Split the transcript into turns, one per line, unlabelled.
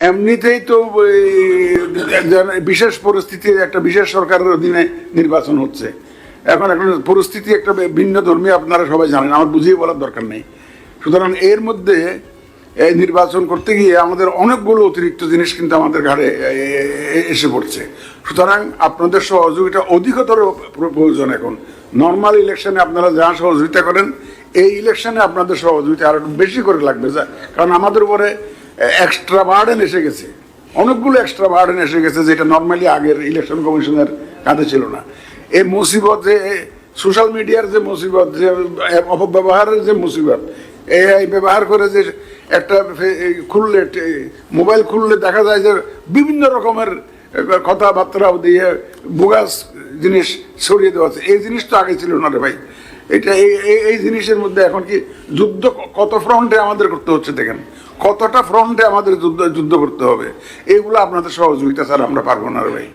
এমনিতেই তো বিশেষ পরিস্থিতি, একটা বিশেষ সরকারের অধীনে নির্বাচন হচ্ছে। এখন এখন পরিস্থিতি, একটা ভিন্ন ধর্মী আপনারা সবাই জানেন, আমার বুঝিয়ে বলার দরকার নেই। সুতরাং এর মধ্যে এই নির্বাচন করতে গিয়ে আমাদের অনেকগুলো অতিরিক্ত জিনিস কিন্তু আমাদের ঘাড়ে এসে পড়ছে। সুতরাং আপনাদের সহযোগিতা অধিকতর প্রয়োজন এখন। নর্মাল ইলেকশনে আপনারা যা সহযোগিতা করেন, এই ইলেকশনে আপনাদের সহযোগিতা আরও বেশি করে লাগবে কারণ আমাদের উপরে এক্সট্রা বার্ডেন এসে গেছে। অনেকগুলো এক্সট্রা বার্ডেন এসে গেছে যেটা নর্মালি আগের ইলেকশন কমিশনের কাঁধে ছিল না। এই মুসিবত যে সোশ্যাল মিডিয়ার যে মুসিবত, যে অপব্যবহারের যে মুসিবত এআই ব্যবহার করে যে একটা খুললে মোবাইল খুললে দেখা যায় যে বিভিন্ন রকমের কথাবার্তা দিয়ে বোগাস জিনিস ছড়িয়ে দেওয়া আছে। এই জিনিস তো আগে ছিল না রে ভাই। এটা এই, এই- জিনিসের মধ্যে এখন কি যুদ্ধ কত ফ্রন্টে আমাদের করতে হচ্ছে দেখেন। কতটা ফ্রন্টে আমাদের যুদ্ধ যুদ্ধ করতে হবে। এইগুলো আপনাদের সহযোগিতা স্যার আমরা পারব না রে ভাই।